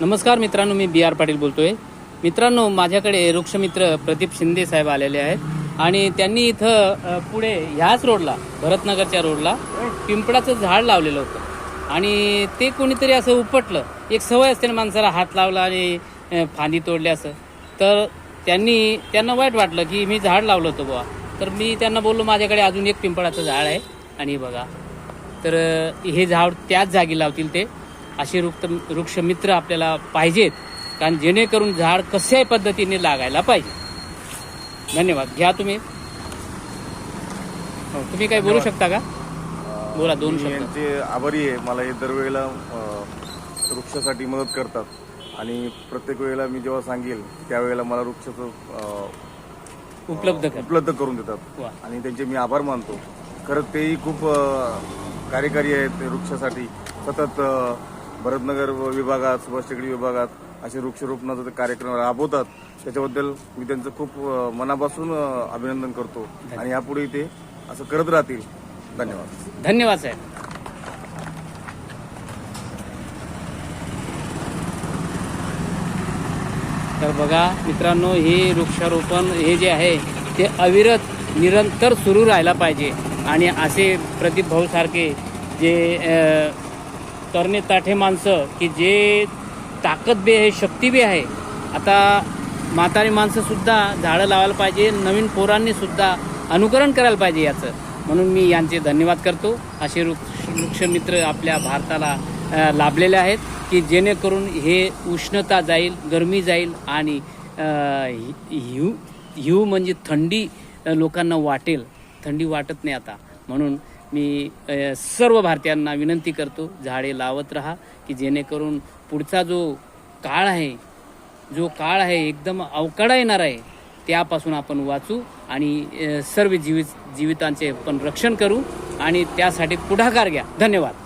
नमस्कार मित्रांनो मी बी आर पाटील बोलतोय. मित्रांनो माझ्याकडे वृक्षमित्र प्रदीप शिंदे साहेब आलेले आहेत आणि त्यांनी इथं पुढे ह्याच रोडला भरतनगरच्या रोडला पिंपळाचं झाड लावलेलं होतं. आणि ते कोणीतरी असं उपटलं. एक सवय असते ना माणसाला हात लावला आणि फांदी तोडली असं. तर त्यांनी त्यांना वाईट वाटलं की मी झाड लावलं होतं बुवा. तर मी त्यांना बोललो माझ्याकडे अजून एक पिंपळाचं झाड आहे. आणि बघा. तर हे झाड त्याच जागी लावतील ते. असे वृक्ष वृक्षमित्र आपल्याला पाहिजेत. कारण जेणेकरून झाड कशाही पद्धतीने लागायला पाहिजे. धन्यवाद. घ्या तुम्ही. हो, तुम्ही काही बोलू शकता का? बोला दोन यांचे आभारी आहे. मला हे दरवेळेला वृक्षासाठी मदत करतात. आणि प्रत्येक वेळेला मी जेव्हा सांगेल त्यावेळेला मला वृक्षाचं उपलब्ध उपलब्ध करून देतात. आणि त्यांचे मी आभार मानतो. खरं तेही खूप कार्यकारी आहेत वृक्षासाठी. सतत भरतनगर विभागात सुभाष टेकडी विभागात असे वृक्षरोपणाचा ते कार्यक्रम राबवतात त्याच्याबद्दल मी त्यांचं खूप मनापासून अभिनंदन करतो. आणि यापुढे ते असं करत राहतील. धन्यवाद. धन्यवाद साहेब. तर बघा मित्रांनो हे वृक्षारोपण हे जे आहे ते अविरत निरंतर सुरू राहायला पाहिजे. आणि असे प्रदीप भाऊ सारखे जे तरणे ताठे माणसं की जे ताकद बी आहे शक्ती बी आहे. आता म्हातारी माणसंसुद्धा झाडं लावायला पाहिजे नवीन पोरांनीसुद्धा अनुकरण करायला पाहिजे याचं. म्हणून मी यांचे धन्यवाद करतो. असे वृक्ष वृक्षमित्र आपल्या भारताला लाभलेले आहेत की जेणेकरून हे उष्णता जाईल गरमी जाईल आणि हि- हिव हिव म्हणजे थंडी लोकांना वाटेल. थंडी वाटत नाही आता. म्हणून मी सर्व भारतीयांना विनंती करतो झाडे लावत राहा की जेणेकरून पुढचा जो काळ आहे जो काळ आहे एकदम अवकाळा येणार आहे त्यापासून आपण वाचू आणि सर्व जीवित जीवितांचे पण रक्षण करू आणि त्यासाठी पुढाकार घ्या. धन्यवाद.